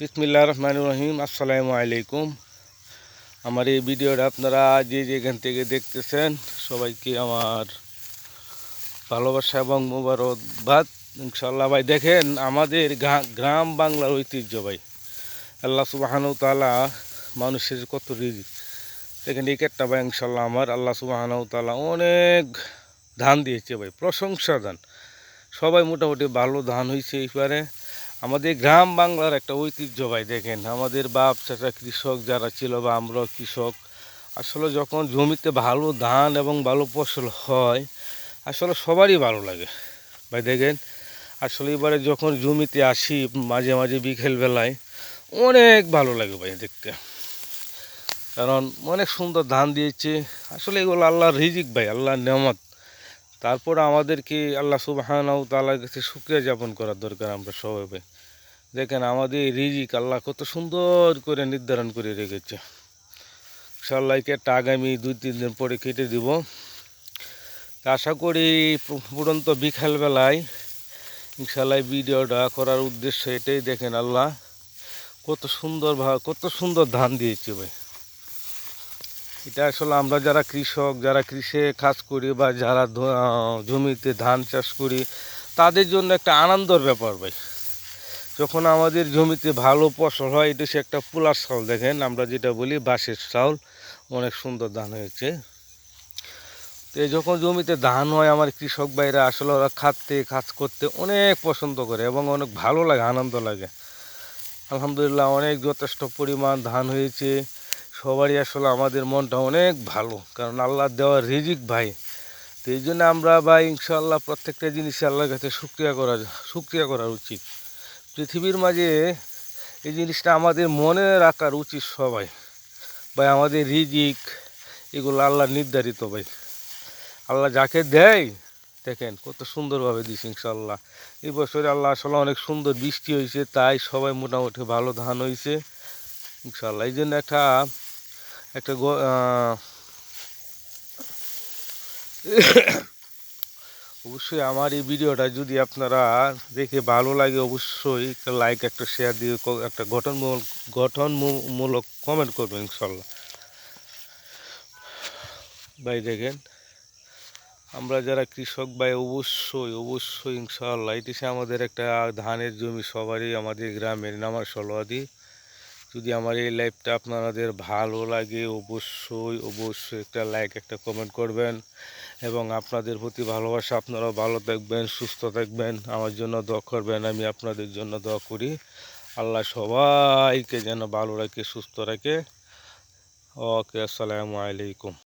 বিসমিল্লা রহমান রহিম, আসসালামু আলাইকুম। আমার এই ভিডিওটা আপনারা যে যেখান থেকে দেখতেছেন, সবাইকে আমার ভালোবাসা এবং মোবারকবাদ। ইনশাল্লাহ ভাই, দেখেন আমাদের গ্রাম বাংলার ঐতিহ্য ভাই। আল্লাহ সুবাহানু তালা মানুষের কত রিজিক। দেখেন এই কেটটা ভাই ইনশাল্লাহ আমার আল্লাহ সুবাহানু তালা অনেক ধান দিয়েছে ভাই প্রশংসা ধান। সবাই মোটামুটি ভালো ধান হয়েছে এইবারে আমাদের গ্রাম বাংলার একটা ঐতিহ্য ভাই, দেখেন। আমাদের বাপ, চাচা কৃষক যারা ছিল বা আমরা কৃষক, আসলে যখন জমিতে ভালো ধান এবং ভালো ফসল হয়, আসলে সবারই ভালো লাগে। ভাই, দেখেন, আসলে এবারে যখন জমিতে আসি মাঝে মাঝে বিকেলবেলায় অনেক ভালো লাগে ভাই দেখতে। কারণ অনেক সুন্দর ধান দিয়েছে। আসলে এগুলো আল্লাহর রিজিক ভাই, আল্লাহর নেমত তারপর আমাদেরকে আল্লাহ সুবাহানাউ তালার কাছে শুক্রিয়া যাপন করার দরকার আমরা সবাই। দেখেন আমাদের রিজিক আল্লাহ কত সুন্দর করে নির্ধারণ করে রেখেছে। ইনশাল্লাহকে একটা আগামী দুই, তিন দিন পরে কেটে দিব। আশা করি পুরন্ত বিকালবেলায় ইনশাল্লাহ ভিডিওটা করার উদ্দেশ্য এটাই দেখেন আল্লাহ কত সুন্দর ভা- কত সুন্দর ধান দিয়েছে ভাই। এটা আসলে আমরা যারা কৃষক, যারা কৃষে কাজ করি বা যারা জমিতে ধান চাষ করি, তাদের জন্য একটা আনন্দর ব্যাপার ভাই। যখন আমাদের জমিতে ভালো ফসল হয়, এটা সে একটা পোলার চাউল দেখেন আমরা যেটা বলি বাঁশের চাউল অনেক সুন্দর ধান হয়েছে। তো যখন জমিতে ধান হয়, আমার কৃষক ভাইরা আসলে ওরা খাতে, কাজ করতে অনেক পছন্দ করে এবং অনেক ভালো লাগে, আনন্দ লাগে। আলহামদুলিল্লাহ অনেক যথেষ্ট পরিমাণ ধান হয়েছে। সবারই আসলে আমাদের মনটা অনেক ভালো, কারণ আল্লাহ দেওয়া রিজিক ভাই। তো এই জন্য আমরা ভাই ইনশাল্লাহ প্রত্যেকটা জিনিসে আল্লাহর কাছে শুক্রিয়া করা শুক্রিয়া করা উচিত। পৃথিবীর মাঝে এই জিনিসটা আমাদের মনে রাখার উচিত সবাই। ভাই, আমাদের রিজিক, এগুলো আল্লাহ নির্ধারিত ভাই। আল্লাহ যাকে দেয়, দেখেন কত সুন্দরভাবে দিস ইনশাল্লাহ এই বছরে আল্লাহ আসলে অনেক সুন্দর বৃষ্টি হয়েছে, তাই সবাই মোটামুটি ভালো ধান হয়েছে। ইনশাল্লাহ এই জন্য একটা একটা অবশ্যই আমার এই ভিডিওটা যদি আপনারা দেখে ভালো লাগে, অবশ্যই একটা লাইক একটা শেয়ার দিয়ে একটা গঠনমূলক গঠনমূলক কমেন্ট করবেন ইনশাল্লাহ। ভাই দেখেন, আমরা যারা কৃষক ভাই, অবশ্যই অবশ্যই ইনশাল্লাহ, এটি আমাদের একটা ধানের জমি, সবারই আমাদের গ্রামের নামার সলোয়াদি যদি আমার এই লাইভটা আপনাদের ভালো লাগে, অবশ্যই অবশ্যই একটা লাইক একটা কমেন্ট করবেন। এবং আপনাদের প্রতি ভালোবাসা, আপনারাও ভালো থাকবেন, সুস্থ থাকবেন। আমার জন্য দোয়া করবেন, আমি আপনাদের জন্য দোয়া করি। আল্লাহ সবাইকে যেন ভালো রাখে, সুস্থ রাখে। ওকে, আসসালামু আলাইকুম।